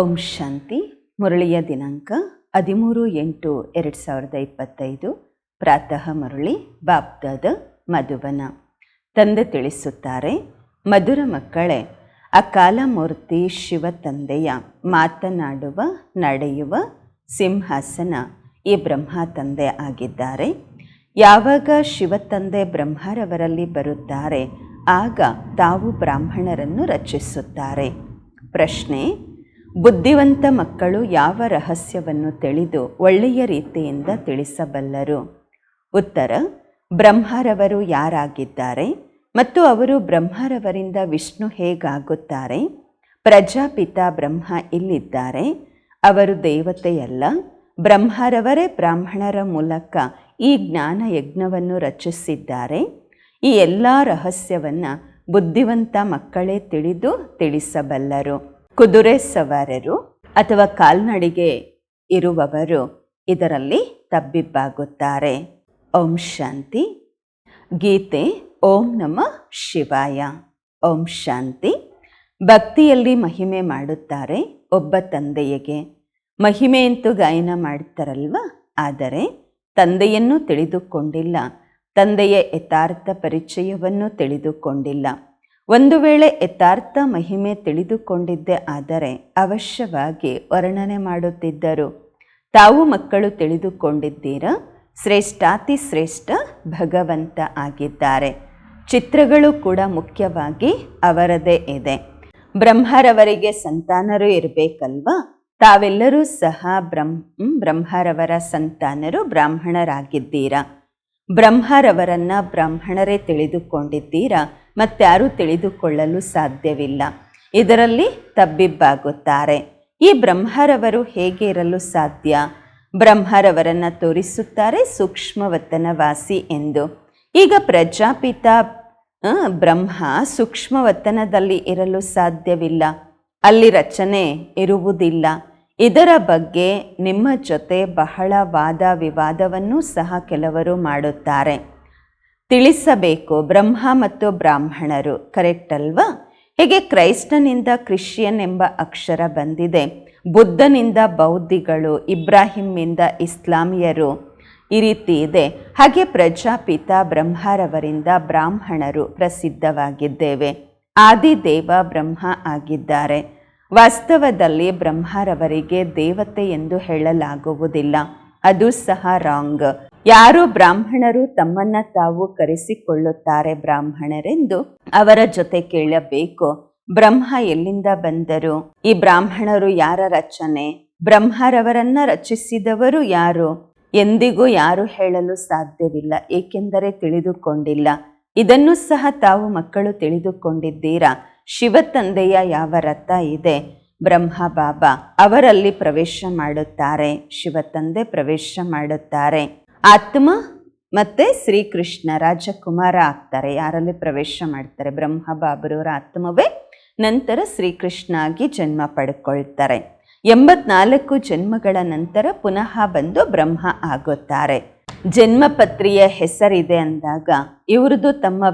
ಓಂ ಶಾಂತಿ. ಮುರಳಿಯ ದಿನಾಂಕ ಹದಿಮೂರು ಎಂಟು ಎರಡು ಸಾವಿರದ ಇಪ್ಪತ್ತೈದು. ಪ್ರಾತಃ ಮುರಳಿ ಬಾಬ್ದಾದ ಮಧುವನ. ತಂದೆ ತಿಳಿಸುತ್ತಾರೆ, ಮಧುರ ಮಕ್ಕಳೇ, ಅಕಾಲ ಮೂರ್ತಿ ಶಿವ ತಂದೆಯ ಮಾತನಾಡುವ, ನಡೆಯುವ ಸಿಂಹಾಸನ ಈ ಬ್ರಹ್ಮ ತಂದೆ ಆಗಿದ್ದಾರೆ. ಯಾವಾಗ ಶಿವ ತಂದೆ ಬ್ರಹ್ಮರವರಲ್ಲಿ ಬರುತ್ತಾರೆ, ಆಗ ತಾವು ಬ್ರಾಹ್ಮಣರನ್ನು ರಚಿಸುತ್ತಾರೆ. ಪ್ರಶ್ನೆ ಬುದ್ಧಿವಂತ ಮಕ್ಕಳು ಯಾವ ರಹಸ್ಯವನ್ನು ತಿಳಿದು ಒಳ್ಳೆಯ ರೀತಿಯಿಂದ ತಿಳಿಸಬಲ್ಲರು? ಉತ್ತರ, ಬ್ರಹ್ಮರವರು ಯಾರಾಗಿದ್ದಾರೆ ಮತ್ತು ಅವರು ಬ್ರಹ್ಮರವರಿಂದ ವಿಷ್ಣು ಹೇಗಾಗುತ್ತಾರೆ? ಪ್ರಜಾಪಿತ ಬ್ರಹ್ಮ ಇಲ್ಲಿದ್ದಾರೆ, ಅವರು ದೇವತೆಯಲ್ಲ, ಬ್ರಹ್ಮರವರೇ ಬ್ರಾಹ್ಮಣರ ಮೂಲಕ ಈ ಜ್ಞಾನ ಯಜ್ಞವನ್ನು ರಚಿಸಿದ್ದಾರೆ, ಈ ಎಲ್ಲ ರಹಸ್ಯವನ್ನು ಬುದ್ಧಿವಂತ ಮಕ್ಕಳೇ ತಿಳಿದು ತಿಳಿಸಬಲ್ಲರು. ಕುದುರೆ ಸವಾರರು ಅಥವಾ ಕಾಲ್ನಡಿಗೆ ಇರುವವರು ಇದರಲ್ಲಿ ತಬ್ಬಿಬ್ಬಾಗುತ್ತಾರೆ. ಓಂ ಶಾಂತಿ. ಗೀತೆ, ಓಂ ನಮ ಶಿವಾಯ. ಓಂ ಶಾಂತಿ. ಭಕ್ತಿಯಲ್ಲಿ ಮಹಿಮೆ ಮಾಡುತ್ತಾರೆ ಒಬ್ಬ ತಂದೆಯಗೆ. ಮಹಿಮೆ ಅಂತೂ ಗಾಯನ ಮಾಡುತ್ತಾರಲ್ವ ಆದರೆ ತಂದೆಯನ್ನು ತಿಳಿದುಕೊಂಡಿಲ್ಲ. ತಂದೆಯ ಯಥಾರ್ಥ ಪರಿಚಯವನ್ನು ತಿಳಿದುಕೊಂಡಿಲ್ಲ. ಒಂದು ವೇಳೆ ಯಥಾರ್ಥ ಮಹಿಮೆ ತಿಳಿದುಕೊಂಡಿದ್ದೆ ಆದರೆ ಅವಶ್ಯವಾಗಿ ವರ್ಣನೆ ಮಾಡುತ್ತಿದ್ದರು. ತಾವು ಮಕ್ಕಳು ತಿಳಿದುಕೊಂಡಿದ್ದೀರ? ಶ್ರೇಷ್ಠಾತಿ ಶ್ರೇಷ್ಠ ಭಗವಂತ ಆಗಿದ್ದಾರೆ. ಚಿತ್ರಗಳು ಕೂಡ ಮುಖ್ಯವಾಗಿ ಅವರದೇ ಇದೆ. ಬ್ರಹ್ಮರವರಿಗೆ ಸಂತಾನರು ಇರಬೇಕಲ್ವಾ? ತಾವೆಲ್ಲರೂ ಸಹ ಬ್ರಹ್ಮ ಬ್ರಹ್ಮರವರ ಸಂತಾನರು, ಬ್ರಾಹ್ಮಣರಾಗಿದ್ದೀರಾ? ಬ್ರಹ್ಮರವರನ್ನ ಬ್ರಾಹ್ಮಣರೇ ತಿಳಿದುಕೊಂಡಿದ್ದೀರಾ? ಮತ್ತಾರೂ ತಿಳಿದುಕೊಳ್ಳಲು ಸಾಧ್ಯವಿಲ್ಲ. ಇದರಲ್ಲಿ ತಬ್ಬಿಬ್ಬಾಗುತ್ತಾರೆ. ಈ ಬ್ರಹ್ಮರವರು ಹೇಗೆ ಇರಲು ಸಾಧ್ಯ? ಬ್ರಹ್ಮರವರನ್ನು ತೋರಿಸುತ್ತಾರೆ ಸೂಕ್ಷ್ಮವತನವಾಸಿ ಎಂದು. ಈಗ ಪ್ರಜಾಪಿತ ಬ್ರಹ್ಮ ಸೂಕ್ಷ್ಮವತನದಲ್ಲಿ ಇರಲು ಸಾಧ್ಯವಿಲ್ಲ. ಅಲ್ಲಿ ರಚನೆ ಇರುವುದಿಲ್ಲ. ಇದರ ಬಗ್ಗೆ ನಿಮ್ಮ ಜೊತೆ ಬಹಳ ವಾದ ವಿವಾದವನ್ನು ಸಹ ಕೆಲವರು ಮಾಡುತ್ತಾರೆ. ತಿಳಿಸಬೇಕು. ಬ್ರಹ್ಮ ಮತ್ತು ಬ್ರಾಹ್ಮಣರು. ಕರೆಕ್ಟ್ ಅಲ್ವಾ? ಹೇಗೆ ಕ್ರೈಸ್ತನಿಂದ ಕ್ರಿಶ್ಚಿಯನ್ ಎಂಬ ಅಕ್ಷರ ಬಂದಿದೆ? ಬುದ್ಧನಿಂದ ಬೌದ್ಧಿಗಳು ಇಬ್ರಾಹಿಮ್ನಿಂದ ಇಸ್ಲಾಮಿಯರು ಈ ರೀತಿ ಇದೆ. ಹಾಗೆ ಪ್ರಜಾಪಿತ ಬ್ರಹ್ಮರವರಿಂದ ಬ್ರಾಹ್ಮಣರು ಪ್ರಸಿದ್ಧವಾಗಿದ್ದೇವೆ. ಆದಿದೇವ ಬ್ರಹ್ಮ ಆಗಿದ್ದಾರೆ. ವಾಸ್ತವದಲ್ಲಿ ಬ್ರಹ್ಮರವರಿಗೆ ದೇವತೆ ಎಂದು ಹೇಳಲಾಗುವುದಿಲ್ಲ. ಅದು ಸಹ ರಾಂಗ್ ಯಾರು ಬ್ರಾಹ್ಮಣರು ತಮ್ಮನ್ನ ತಾವು ಕರೆಸಿಕೊಳ್ಳುತ್ತಾರೆ ಬ್ರಾಹ್ಮಣರೆಂದು ಅವರ ಜೊತೆ ಕೇಳಬೇಕು. ಬ್ರಹ್ಮ ಎಲ್ಲಿಂದ ಬಂದರು? ಈ ಬ್ರಾಹ್ಮಣರು ಯಾರ ರಚನೆ? ಬ್ರಹ್ಮರವರನ್ನ ರಚಿಸಿದವರು ಯಾರು? ಎಂದಿಗೂ ಯಾರು ಹೇಳಲು ಸಾಧ್ಯವಿಲ್ಲ, ಏಕೆಂದರೆ ತಿಳಿದುಕೊಂಡಿಲ್ಲ. ಇದನ್ನು ಸಹ ತಾವು ಮಕ್ಕಳು ತಿಳಿದುಕೊಂಡಿದ್ದೀರಾ? ಶಿವ ತಂದೆಯ ಯಾವ ರಥ ಇದೆ? ಬ್ರಹ್ಮ ಬಾಬಾ ಅವರಲ್ಲಿ ಪ್ರವೇಶ ಮಾಡುತ್ತಾರೆ, ಶಿವ ತಂದೆ ಪ್ರವೇಶ ಮಾಡುತ್ತಾರೆ. ಆತ್ಮ ಮತ್ತೆ ಶ್ರೀಕೃಷ್ಣ ರಾಜಕುಮಾರ ಆಗ್ತಾರೆ. ಯಾರಲ್ಲಿ ಪ್ರವೇಶ ಮಾಡ್ತಾರೆ? ಬ್ರಹ್ಮ, ಬಾಬರವರ ಆತ್ಮವೇ, ನಂತರ ಶ್ರೀಕೃಷ್ಣ ಆಗಿ ಜನ್ಮ ಪಡ್ಕೊಳ್ತಾರೆ. ಎಂಬತ್ನಾಲ್ಕು ಜನ್ಮಗಳ ನಂತರ ಪುನಃ ಬಂದು ಬ್ರಹ್ಮ ಆಗುತ್ತಾರೆ. ಜನ್ಮಪತ್ರಿಯ ಹೆಸರಿದೆ ಅಂದಾಗ, ಇವ್ರದ್ದು ತಮ್ಮ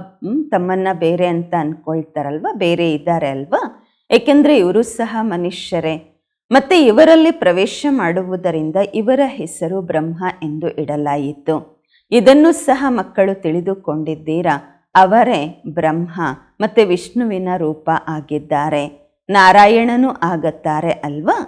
ತಮ್ಮನ್ನ ಬೇರೆ ಅಂತ ಅನ್ಕೊಳ್ತಾರಲ್ವಾ? ಬೇರೆ ಇದ್ದಾರೆ ಅಲ್ವಾ? ಏಕೆಂದ್ರೆ ಇವರು ಸಹ ಮನುಷ್ಯರೇ. ಮತ್ತೆ ಇವರಲ್ಲಿ ಪ್ರವೇಶ ಮಾಡುವುದರಿಂದ ಇವರ ಹೆಸರು ಬ್ರಹ್ಮ ಎಂದು ಇಡಲಾಯಿತು. ಇದನ್ನು ಸಹ ಮಕ್ಕಳು ತಿಳಿದುಕೊಂಡಿದ್ದೀರಾ? ಅವರೇ ಬ್ರಹ್ಮ ಮತ್ತೆ ವಿಷ್ಣುವಿನ ರೂಪ ಆಗಿದ್ದಾರೆ. ನಾರಾಯಣನೂ ಆಗುತ್ತಾರೆ ಅಲ್ವಾ?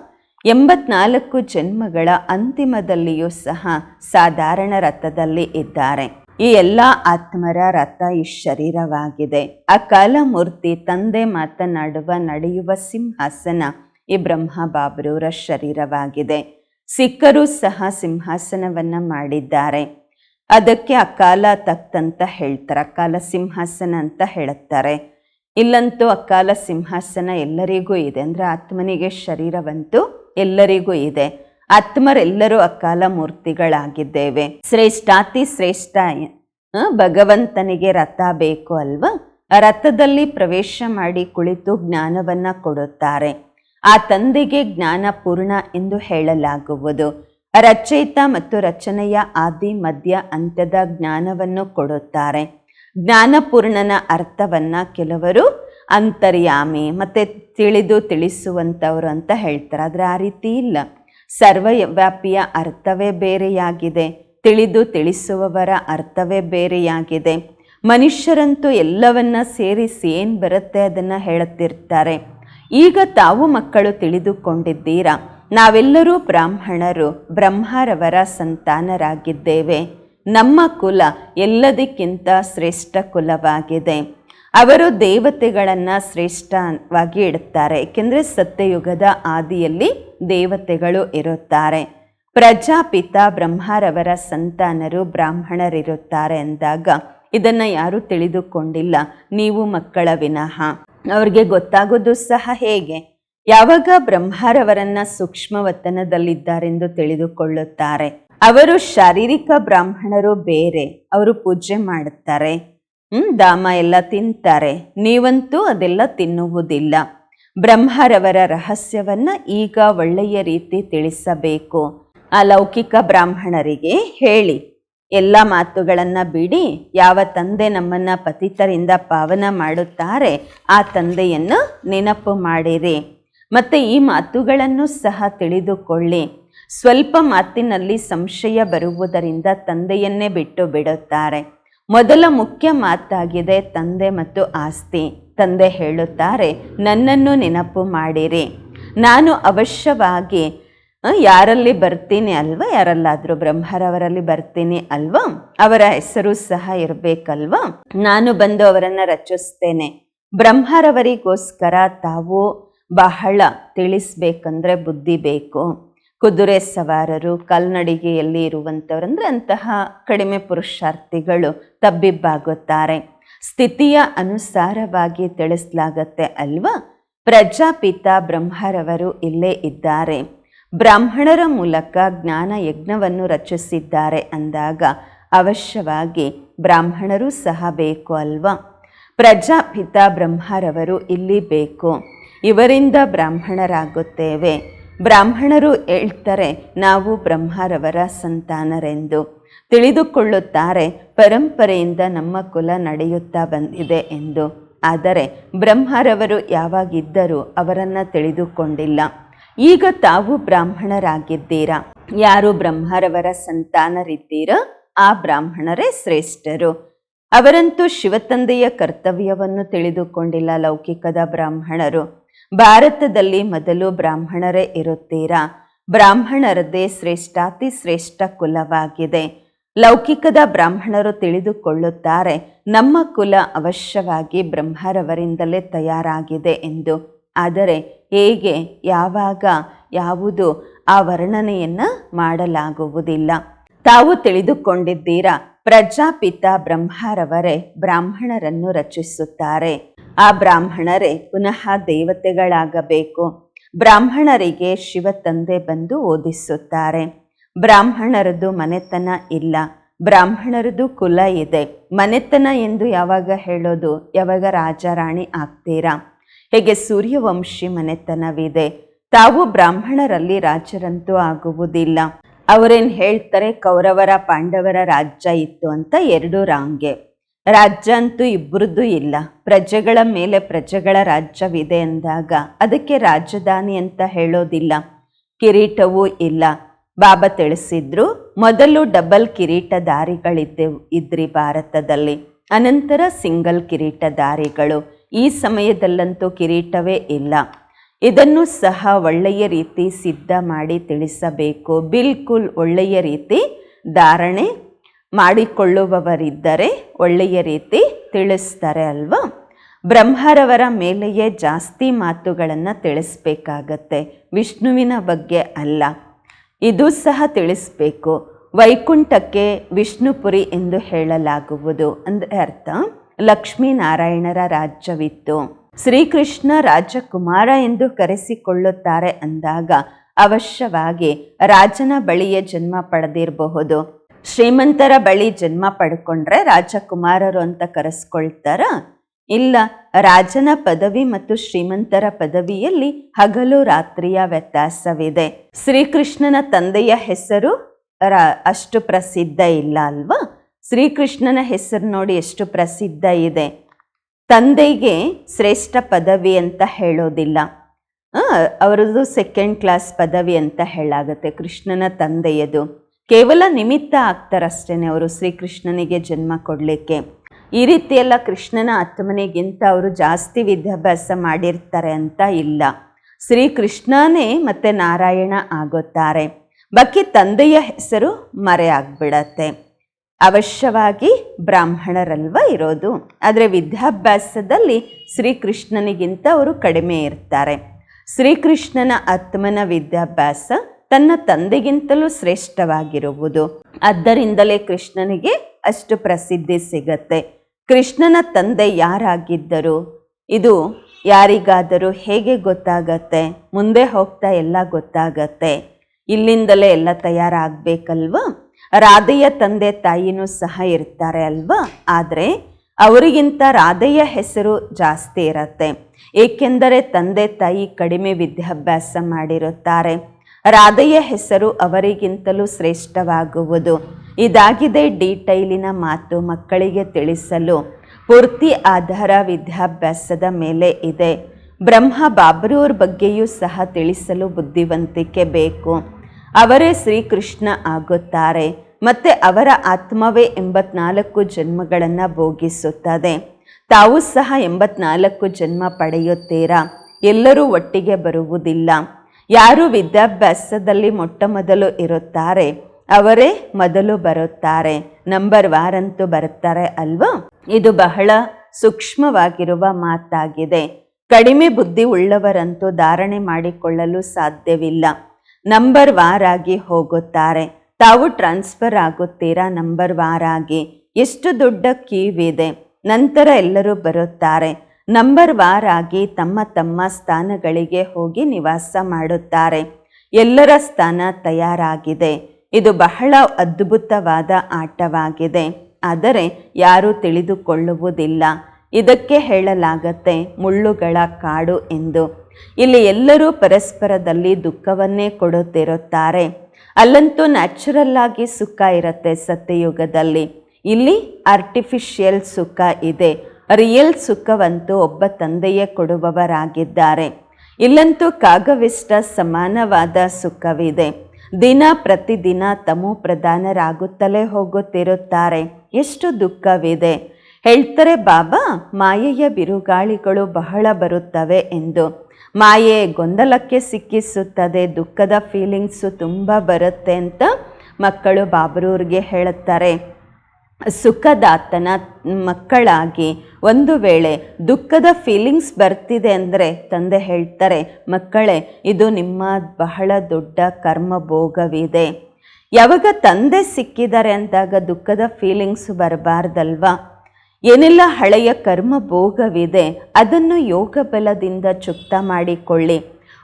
ಎಂಬತ್ನಾಲ್ಕು ಜನ್ಮಗಳ ಅಂತಿಮದಲ್ಲಿಯೂ ಸಹ ಸಾಧಾರಣ ರಥದಲ್ಲಿ ಇದ್ದಾರೆ. ಈ ಎಲ್ಲ ಆತ್ಮರ ರಥ ಈ ಶರೀರವಾಗಿದೆ. ಆ ಮೂರ್ತಿ ತಂದೆ ಮಾತನಾಡುವ ನಡೆಯುವ ಸಿಂಹಾಸನ ಈ ಬ್ರಹ್ಮ ಬಾಬರವರ ಶರೀರವಾಗಿದೆ. ಸಿಕ್ಕರು ಸಹ ಸಿಂಹಾಸನವನ್ನ ಮಾಡಿದ್ದಾರೆ. ಅದಕ್ಕೆ ಅಕಾಲ ತಕ್ತ ಅಂತ ಹೇಳ್ತಾರೆ. ಅಕಾಲ ಸಿಂಹಾಸನ ಅಂತ ಹೇಳುತ್ತಾರೆ. ಇಲ್ಲಂತೂ ಅಕಾಲ ಸಿಂಹಾಸನ ಎಲ್ಲರಿಗೂ ಇದೆ. ಅಂದ್ರೆ ಆತ್ಮನಿಗೆ ಶರೀರವಂತೂ ಎಲ್ಲರಿಗೂ ಇದೆ. ಆತ್ಮರೆಲ್ಲರೂ ಅಕಾಲ ಮೂರ್ತಿಗಳಾಗಿದ್ದೇವೆ. ಶ್ರೇಷ್ಠಾತಿ ಶ್ರೇಷ್ಠ ಭಗವಂತನಿಗೆ ರಥ ಬೇಕು ಅಲ್ವಾ? ರಥದಲ್ಲಿ ಪ್ರವೇಶ ಮಾಡಿ ಕುಳಿತು ಜ್ಞಾನವನ್ನ ಕೊಡುತ್ತಾರೆ. ಆ ತಂದೆಗೆ ಜ್ಞಾನ ಪೂರ್ಣ ಎಂದು ಹೇಳಲಾಗುವುದು. ರಚಯಿತ ಮತ್ತು ರಚನೆಯ ಆದಿ, ಮಧ್ಯ, ಅಂತ್ಯದ ಜ್ಞಾನವನ್ನು ಕೊಡುತ್ತಾರೆ. ಜ್ಞಾನಪೂರ್ಣನ ಅರ್ಥವನ್ನ ಕೆಲವರು ಅಂತರ್ಯಾಮಿ, ಮತ್ತೆ ತಿಳಿದು ತಿಳಿಸುವಂಥವ್ರು ಅಂತ ಹೇಳ್ತಾರೆ. ಆದರೆ ಆ ರೀತಿ ಇಲ್ಲ. ಸರ್ವವ್ಯಾಪಿಯ ಅರ್ಥವೇ ಬೇರೆಯಾಗಿದೆ. ತಿಳಿದು ತಿಳಿಸುವವರ ಅರ್ಥವೇ ಬೇರೆಯಾಗಿದೆ. ಮನುಷ್ಯರಂತೂ ಎಲ್ಲವನ್ನ ಸೇರಿಸಿ ಏನು ಬರುತ್ತೆ ಅದನ್ನು ಹೇಳುತ್ತಿರ್ತಾರೆ. ಈಗ ತಾವು ಮಕ್ಕಳು ತಿಳಿದುಕೊಂಡಿದ್ದೀರಾ? ನಾವೆಲ್ಲರೂ ಬ್ರಾಹ್ಮಣರು, ಬ್ರಹ್ಮರವರ ಸಂತಾನರಾಗಿದ್ದೇವೆ. ನಮ್ಮ ಕುಲ ಎಲ್ಲದಕ್ಕಿಂತ ಶ್ರೇಷ್ಠ ಕುಲವಾಗಿದೆ. ಅವರು ದೇವತೆಗಳನ್ನು ಶ್ರೇಷ್ಠವಾಗಿ ಇಡುತ್ತಾರೆ. ಏಕೆಂದರೆ ಸತ್ಯಯುಗದ ಆದಿಯಲ್ಲಿ ದೇವತೆಗಳು ಇರುತ್ತಾರೆ. ಪ್ರಜಾಪಿತ ಬ್ರಹ್ಮರವರ ಸಂತಾನರು ಬ್ರಾಹ್ಮಣರಿರುತ್ತಾರೆ ಅಂದಾಗ ಇದನ್ನು ಯಾರೂ ತಿಳಿದುಕೊಂಡಿಲ್ಲ. ನೀವು ಮಕ್ಕಳ ವಿನಃ ಅವ್ರಿಗೆ ಗೊತ್ತಾಗೋದು ಸಹ ಹೇಗೆ? ಯಾವಾಗ ಬ್ರಹ್ಮರವರನ್ನ ಸೂಕ್ಷ್ಮವತನದಲ್ಲಿದ್ದಾರೆಂದು ತಿಳಿದುಕೊಳ್ಳುತ್ತಾರೆ. ಅವರು ಶಾರೀರಿಕ ಬ್ರಾಹ್ಮಣರು ಬೇರೆ, ಅವರು ಪೂಜೆ ಮಾಡುತ್ತಾರೆ. ಹ್ಮ್, ದಾಮ ಎಲ್ಲ ತಿಂತಾರೆ. ನೀವಂತೂ ಅದೆಲ್ಲ ತಿನ್ನುವುದಿಲ್ಲ. ಬ್ರಹ್ಮರವರ ರಹಸ್ಯವನ್ನ ಈಗ ಒಳ್ಳೆಯ ರೀತಿ ತಿಳಿಸಬೇಕು. ಅಲೌಕಿಕ ಲೌಕಿಕ ಬ್ರಾಹ್ಮಣರಿಗೆ ಹೇಳಿ. ಎಲ್ಲ ಮಾತುಗಳನ್ನು ಬಿಡಿ. ಯಾವ ತಂದೆ ನಮ್ಮನ್ನ ಪತಿತರಿಂದ ಪಾವನ ಮಾಡುತ್ತಾರೆ, ಆ ತಂದೆಯನ್ನು ನೆನಪು ಮಾಡಿರಿ. ಮತ್ತೆ ಈ ಮಾತುಗಳನ್ನು ಸಹ ತಿಳಿದುಕೊಳ್ಳಿ. ಸ್ವಲ್ಪ ಮಾತಿನಲ್ಲಿ ಸಂಶಯ ಬರುವುದರಿಂದ ತಂದೆಯನ್ನೇ ಬಿಟ್ಟು ಬಿಡುತ್ತಾರೆ. ಮೊದಲ ಮುಖ್ಯ ಮಾತಾಗಿದೆ ತಂದೆ ಮತ್ತು ಆಸ್ತಿ. ತಂದೆ ಹೇಳುತ್ತಾರೆ, ನನ್ನನ್ನು ನೆನಪು ಮಾಡಿರಿ. ನಾನು ಅವಶ್ಯವಾಗಿ ಯಾರಲ್ಲಿ ಬರ್ತೀನಿ ಅಲ್ವಾ? ಯಾರಲ್ಲಾದರೂ ಬ್ರಹ್ಮರವರಲ್ಲಿ ಬರ್ತೀನಿ ಅಲ್ವಾ? ಅವರ ಹೆಸರು ಸಹ ಇರಬೇಕಲ್ವಾ? ನಾನು ಬಂದು ಅವರನ್ನು ರಚಿಸ್ತೇನೆ. ಬ್ರಹ್ಮರವರಿಗೋಸ್ಕರ ತಾವು ಬಹಳ ತಿಳಿಸ್ಬೇಕಂದ್ರೆ ಬುದ್ಧಿ ಬೇಕು. ಕುದುರೆ ಸವಾರರು, ಕಾಲ್ನಡಿಗೆಯಲ್ಲಿ ಇರುವಂಥವ್ರು ಅಂದರೆ ಅಂತಹ ಕಡಿಮೆ ಪುರುಷಾರ್ಥಿಗಳು ತಬ್ಬಿಬ್ಬಾಗುತ್ತಾರೆ. ಸ್ಥಿತಿಯ ಅನುಸಾರವಾಗಿ ತಿಳಿಸಲಾಗತ್ತೆ ಅಲ್ವಾ? ಪ್ರಜಾಪಿತ ಬ್ರಹ್ಮರವರು ಇಲ್ಲೇ ಇದ್ದಾರೆ. ಬ್ರಾಹ್ಮಣರ ಮೂಲಕ ಜ್ಞಾನ ಯಜ್ಞವನ್ನು ರಚಿಸಿದ್ದಾರೆ ಅಂದಾಗ ಅವಶ್ಯವಾಗಿ ಬ್ರಾಹ್ಮಣರು ಸಹ ಬೇಕು ಅಲ್ವಾ? ಪ್ರಜಾಪಿತ ಬ್ರಹ್ಮರವರು ಇಲ್ಲಿ ಬೇಕು. ಇವರಿಂದ ಬ್ರಾಹ್ಮಣರಾಗುತ್ತೇವೆ. ಬ್ರಾಹ್ಮಣರು ಹೇಳ್ತಾರೆ, ನಾವು ಬ್ರಹ್ಮರವರ ಸಂತಾನರೆಂದು. ತಿಳಿದುಕೊಳ್ಳುತ್ತಾರೆ, ಪರಂಪರೆಯಿಂದ ನಮ್ಮ ಕುಲ ನಡೆಯುತ್ತಾ ಬಂದಿದೆ ಎಂದು. ಆದರೆ ಬ್ರಹ್ಮರವರು ಯಾವಾಗಿದ್ದರೂ ಅವರನ್ನು ತಿಳಿದುಕೊಂಡಿಲ್ಲ. ಈಗ ತಾವು ಬ್ರಾಹ್ಮಣರಾಗಿದ್ದೀರಾ? ಯಾರು ಬ್ರಹ್ಮರವರ ಸಂತಾನರಿದ್ದೀರಾ? ಆ ಬ್ರಾಹ್ಮಣರೇ ಶ್ರೇಷ್ಠರು. ಅವರಂತೂ ಶಿವತಂದೆಯ ಕರ್ತವ್ಯವನ್ನು ತಿಳಿದುಕೊಂಡಿಲ್ಲ ಲೌಕಿಕದ ಬ್ರಾಹ್ಮಣರು. ಭಾರತದಲ್ಲಿ ಮೊದಲು ಬ್ರಾಹ್ಮಣರೇ ಇರುತ್ತೀರಾ? ಬ್ರಾಹ್ಮಣರದೇ ಶ್ರೇಷ್ಠಾತಿ ಶ್ರೇಷ್ಠ ಕುಲವಾಗಿದೆ. ಲೌಕಿಕದ ಬ್ರಾಹ್ಮಣರು ತಿಳಿದುಕೊಳ್ಳುತ್ತಾರೆ, ನಮ್ಮ ಕುಲ ಅವಶ್ಯವಾಗಿ ಬ್ರಹ್ಮರವರಿಂದಲೇ ತಯಾರಾಗಿದೆ ಎಂದು. ಆದರೆ ಹೇಗೆ ಯಾವಾಗ ಯಾವುದು ಆ ವರ್ಣನೆಯನ್ನು ಮಾಡಲಾಗುವುದಿಲ್ಲ. ತಾವು ತಿಳಿದುಕೊಂಡಿದ್ದೀರಾ, ಪ್ರಜಾಪಿತ ಬ್ರಹ್ಮರವರೇ ಬ್ರಾಹ್ಮಣರನ್ನು ರಚಿಸುತ್ತಾರೆ. ಆ ಬ್ರಾಹ್ಮಣರೇ ಪುನಃ ದೇವತೆಗಳಾಗಬೇಕು. ಬ್ರಾಹ್ಮಣರಿಗೆ ಶಿವ ತಂದೆ ಬಂದು ಓದಿಸುತ್ತಾರೆ. ಬ್ರಾಹ್ಮಣರದು ಮನೆತನ ಇಲ್ಲ. ಬ್ರಾಹ್ಮಣರದು ಕುಲ ಇದೆ. ಮನೆತನ ಎಂದು ಯಾವಾಗ ಹೇಳೋದು? ಯಾವಾಗ ರಾಜಾರಾಣಿ ಆಗ್ತೀರಾ? ಹೇಗೆ ಸೂರ್ಯವಂಶಿ ಮನೆತನವಿದೆ? ತಾವು ಬ್ರಾಹ್ಮಣರಲ್ಲಿ ರಾಜರಂತೂ ಆಗುವುದಿಲ್ಲ. ಅವರೇನು ಹೇಳ್ತಾರೆ? ಕೌರವರ ಪಾಂಡವರ ರಾಜ್ಯ ಇತ್ತು ಅಂತ ಎರಡು ರಾಂಗೆ. ರಾಜ್ಯ ಅಂತೂ ಇಬ್ಬರದ್ದು ಇಲ್ಲ. ಪ್ರಜೆಗಳ ಮೇಲೆ ಪ್ರಜೆಗಳ ರಾಜ್ಯವಿದೆ ಅಂದಾಗ ಅದಕ್ಕೆ ರಾಜಧಾನಿ ಅಂತ ಹೇಳೋದಿಲ್ಲ. ಕಿರೀಟವೂ ಇಲ್ಲ. ಬಾಬಾ ತಿಳಿಸಿದ್ರು, ಮೊದಲು ಡಬಲ್ ಕಿರೀಟಧಾರಿಗಳಿದ್ದೆವು ಇದ್ರಿ ಭಾರತದಲ್ಲಿ. ಅನಂತರ ಸಿಂಗಲ್ ಕಿರೀಟಧಾರಿಗಳು ಈ ಸಮಯದಲ್ಲಂತೂ ಕಿರೀಟವೇ ಇಲ್ಲ. ಇದನ್ನು ಸಹ ಒಳ್ಳೆಯ ರೀತಿ ಸಿದ್ಧ ಮಾಡಿ ತಿಳಿಸಬೇಕು. ಬಿಲ್ಕುಲ್ ಒಳ್ಳೆಯ ರೀತಿ ಧಾರಣೆ ಮಾಡಿಕೊಳ್ಳುವವರಿದ್ದರೆ ಒಳ್ಳೆಯ ರೀತಿ ತಿಳಿಸ್ತಾರೆ ಅಲ್ವಾ? ಬ್ರಹ್ಮರವರ ಮೇಲೆಯೇ ಜಾಸ್ತಿ ಮಾತುಗಳನ್ನು ತಿಳಿಸ್ಬೇಕಾಗತ್ತೆ. ವಿಷ್ಣುವಿನ ಬಗ್ಗೆ ಅಲ್ಲ. ಇದು ಸಹ ತಿಳಿಸ್ಬೇಕು. ವೈಕುಂಠಕ್ಕೆ ವಿಷ್ಣುಪುರಿ ಎಂದು ಹೇಳಲಾಗುವುದು. ಅಂದರೆ ಅರ್ಥ? ಲಕ್ಷ್ಮೀನಾರಾಯಣರ ರಾಜ್ಯವಿತ್ತು. ಶ್ರೀಕೃಷ್ಣ ರಾಜಕುಮಾರ ಎಂದು ಕರೆಸಿಕೊಳ್ಳುತ್ತಾರೆ ಅಂದಾಗ ಅವಶ್ಯವಾಗಿ ರಾಜನ ಬಳಿಯೇ ಜನ್ಮ ಪಡೆದಿರಬಹುದು. ಶ್ರೀಮಂತರ ಬಳಿ ಜನ್ಮ ಪಡ್ಕೊಂಡ್ರೆ ರಾಜಕುಮಾರರು ಅಂತ ಕರೆಸ್ಕೊಳ್ತಾರ? ಇಲ್ಲ, ರಾಜನ ಪದವಿ ಮತ್ತು ಶ್ರೀಮಂತರ ಪದವಿಯಲ್ಲಿ ಹಗಲು ರಾತ್ರಿಯ ವ್ಯತ್ಯಾಸವಿದೆ. ಶ್ರೀಕೃಷ್ಣನ ತಂದೆಯ ಹೆಸರು ಅಷ್ಟು ಪ್ರಸಿದ್ಧ ಇಲ್ಲ ಅಲ್ವಾ? ಶ್ರೀಕೃಷ್ಣನ ಹೆಸರು ನೋಡಿ ಎಷ್ಟು ಪ್ರಸಿದ್ಧ ಇದೆ. ತಂದೆಗೆ ಶ್ರೇಷ್ಠ ಪದವಿ ಅಂತ ಹೇಳೋದಿಲ್ಲ. ಆ, ಅವರದ್ದು ಸೆಕೆಂಡ್ ಕ್ಲಾಸ್ ಪದವಿ ಅಂತ ಹೇಳಾಗತ್ತೆ ಕೃಷ್ಣನ ತಂದೆಯದು. ಕೇವಲ ನಿಮಿತ್ತ ಆಗ್ತಾರಷ್ಟೇ ಅವರು ಶ್ರೀಕೃಷ್ಣನಿಗೆ ಜನ್ಮ ಕೊಡಲಿಕ್ಕೆ. ಈ ರೀತಿಯೆಲ್ಲ ಕೃಷ್ಣನ ಆತ್ಮನಿಗಿಂತ ಅವರು ಜಾಸ್ತಿ ವಿದ್ಯಾಭ್ಯಾಸ ಮಾಡಿರ್ತಾರೆ ಅಂತ ಇಲ್ಲ. ಶ್ರೀಕೃಷ್ಣನೇ ಮತ್ತು ನಾರಾಯಣ ಆಗುತ್ತಾರೆ. ಬಾಕಿ ತಂದೆಯ ಹೆಸರು ಮರೆಯಾಗ್ಬಿಡತ್ತೆ ಅವಶ್ಯವಾಗಿ ಬ್ರಾಹ್ಮಣರಲ್ವ ಇರೋದು. ಆದರೆ ವಿದ್ಯಾಭ್ಯಾಸದಲ್ಲಿ ಶ್ರೀಕೃಷ್ಣನಿಗಿಂತ ಅವರು ಕಡಿಮೆ ಇರ್ತಾರೆ. ಶ್ರೀಕೃಷ್ಣನ ಆತ್ಮನ ವಿದ್ಯಾಭ್ಯಾಸ ತನ್ನ ತಂದೆಗಿಂತಲೂ ಶ್ರೇಷ್ಠವಾಗಿರುವುದು. ಆದ್ದರಿಂದಲೇ ಕೃಷ್ಣನಿಗೆ ಅಷ್ಟು ಪ್ರಸಿದ್ಧಿ ಸಿಗತ್ತೆ. ಕೃಷ್ಣನ ತಂದೆ ಯಾರಾಗಿದ್ದರು? ಇದು ಯಾರಿಗಾದರೂ ಹೇಗೆ ಗೊತ್ತಾಗತ್ತೆ? ಮುಂದೆ ಹೋಗ್ತಾ ಎಲ್ಲ ಗೊತ್ತಾಗತ್ತೆ? ಇಲ್ಲಿಂದಲೇ ಎಲ್ಲ ತಯಾರಾಗಬೇಕಲ್ವಾ? ರಾಧೆಯ ತಂದೆ ತಾಯಿನೂ ಸಹ ಇರ್ತಾರೆ ಅಲ್ವಾ? ಆದರೆ ಅವರಿಗಿಂತ ರಾಧೆಯ ಹೆಸರು ಜಾಸ್ತಿ ಇರತ್ತೆ. ಏಕೆಂದರೆ ತಂದೆ ತಾಯಿ ಕಡಿಮೆ ವಿದ್ಯಾಭ್ಯಾಸ ಮಾಡಿರುತ್ತಾರೆ. ರಾಧೆಯ ಹೆಸರು ಅವರಿಗಿಂತಲೂ ಶ್ರೇಷ್ಠವಾಗುವುದು. ಇದಾಗಿದೆ ಡೀಟೈಲಿನ ಮಾತು ಮಕ್ಕಳಿಗೆ ತಿಳಿಸಲು. ಪೂರ್ತಿ ಆಧಾರ ವಿದ್ಯಾಭ್ಯಾಸದ ಮೇಲೆ ಇದೆ. ಬ್ರಹ್ಮ ಬಾಬ್ರೂರ್ ಬಗ್ಗೆಯೂ ಸಹ ತಿಳಿಸಲು ಬುದ್ಧಿವಂತಿಕೆ ಬೇಕು. ಅವರೇ ಶ್ರೀಕೃಷ್ಣ ಆಗುತ್ತಾರೆ. ಮತ್ತೆ ಅವರ ಆತ್ಮವೇ ಎಂಬತ್ನಾಲ್ಕು ಜನ್ಮಗಳನ್ನು ಭೋಗಿಸುತ್ತದೆ. ತಾವು ಸಹ ಎಂಬತ್ನಾಲ್ಕು ಜನ್ಮ ಪಡೆಯುತ್ತೀರಾ? ಎಲ್ಲರೂ ಒಟ್ಟಿಗೆ ಬರುವುದಿಲ್ಲ. ಯಾರು ವಿದ್ಯಾಭ್ಯಾಸದಲ್ಲಿ ಮೊಟ್ಟ ಮೊದಲು ಇರುತ್ತಾರೆ, ಅವರೇ ಮೊದಲು ಬರುತ್ತಾರೆ. ನಂಬರ್ ವಾರಂತೂ ಬರುತ್ತಾರೆ ಅಲ್ವಾ? ಇದು ಬಹಳ ಸೂಕ್ಷ್ಮವಾಗಿರುವ ಮಾತಾಗಿದೆ. ಕಡಿಮೆ ಬುದ್ಧಿ ಉಳ್ಳವರಂತೂ ಧಾರಣೆ ಮಾಡಿಕೊಳ್ಳಲು ಸಾಧ್ಯವಿಲ್ಲ. ನಂಬರ್ ವಾರಾಗಿ ಹೋಗುತ್ತಾರೆ. ತಾವು ಟ್ರಾನ್ಸ್ಫರ್ ಆಗುತ್ತೀರಾ ನಂಬರ್ ವಾರಾಗಿ ಎಷ್ಟು ದೊಡ್ಡ ಕ್ಯೂವಿದೆ ನಂತರ ಎಲ್ಲರೂ ಬರುತ್ತಾರೆ. ನಂಬರ್ ವಾರಾಗಿ ತಮ್ಮ ತಮ್ಮ ಸ್ಥಾನಗಳಿಗೆ ಹೋಗಿ ನಿವಾಸ ಮಾಡುತ್ತಾರೆ. ಎಲ್ಲರ ಸ್ಥಾನ ತಯಾರಾಗಿದೆ. ಇದು ಬಹಳ ಅದ್ಭುತವಾದ ಆಟವಾಗಿದೆ. ಆದರೆ ಯಾರೂ ತಿಳಿದುಕೊಳ್ಳುವುದಿಲ್ಲ. ಇದಕ್ಕೆ ಹೇಳಲಾಗತ್ತೆ ಮುಳ್ಳುಗಳ ಕಾಡು ಎಂದು. ಇಲ್ಲಿ ಎಲ್ಲರೂ ಪರಸ್ಪರದಲ್ಲಿ ದುಃಖವನ್ನೇ ಕೊಡುತ್ತಿರುತ್ತಾರೆ. ಅಲ್ಲಂತೂ ನ್ಯಾಚುರಲ್ ಆಗಿ ಸುಖ ಇರುತ್ತೆ ಸತ್ಯಯುಗದಲ್ಲಿ. ಇಲ್ಲಿ ಆರ್ಟಿಫಿಷಿಯಲ್ ಸುಖ ಇದೆ. ರಿಯಲ್ ಸುಖವಂತೂ ಒಬ್ಬ ತಂದೆಯೇ ಕೊಡುವವರಾಗಿದ್ದಾರೆ. ಇಲ್ಲಂತೂ ಕಾಗವಿಷ್ಟ ಸಮಾನವಾದ ಸುಖವಿದೆ. ದಿನ ಪ್ರತಿದಿನ ತಮೋ ಪ್ರಧಾನರಾಗುತ್ತಲೇ ಹೋಗುತ್ತಿರುತ್ತಾರೆ. ಎಷ್ಟು ದುಃಖವಿದೆ. ಹೇಳ್ತಾರೆ, ಬಾಬಾ, ಮಾಯೆಯ ಬಿರುಗಾಳಿಗಳು ಬಹಳ ಬರುತ್ತವೆ ಎಂದು. ಮಾಯೆ ಗೊಂದಲಕ್ಕೆ ಸಿಕ್ಕಿಸುತ್ತದೆ, ದುಃಖದ ಫೀಲಿಂಗ್ಸು ತುಂಬ ಬರುತ್ತೆ ಅಂತ ಮಕ್ಕಳು ಬಾಬರೂರಿಗೆ ಹೇಳುತ್ತಾರೆ. ಸುಖದಾತನ ಮಕ್ಕಳಾಗಿ ಒಂದು ವೇಳೆ ದುಃಖದ ಫೀಲಿಂಗ್ಸ್ ಬರ್ತಿದೆ ಅಂದರೆ ತಂದೆ ಹೇಳ್ತಾರೆ, ಮಕ್ಕಳೇ, ಇದು ನಿಮ್ಮ ಬಹಳ ದೊಡ್ಡ ಕರ್ಮ ಭೋಗವಿದೆ ಯಾವಾಗ ತಂದೆ ಸಿಕ್ಕಿದ್ದಾರೆ ಅಂದಾಗ ದುಃಖದ ಫೀಲಿಂಗ್ಸ್ ಬರಬಾರ್ದಲ್ವಾ? ಏನೆಲ್ಲ ಹಳೆಯ ಕರ್ಮ ಭೋಗವಿದೆ ಅದನ್ನು ಯೋಗ ಬಲದಿಂದ ಚುಕ್ತ ಮಾಡಿಕೊಳ್ಳಿ.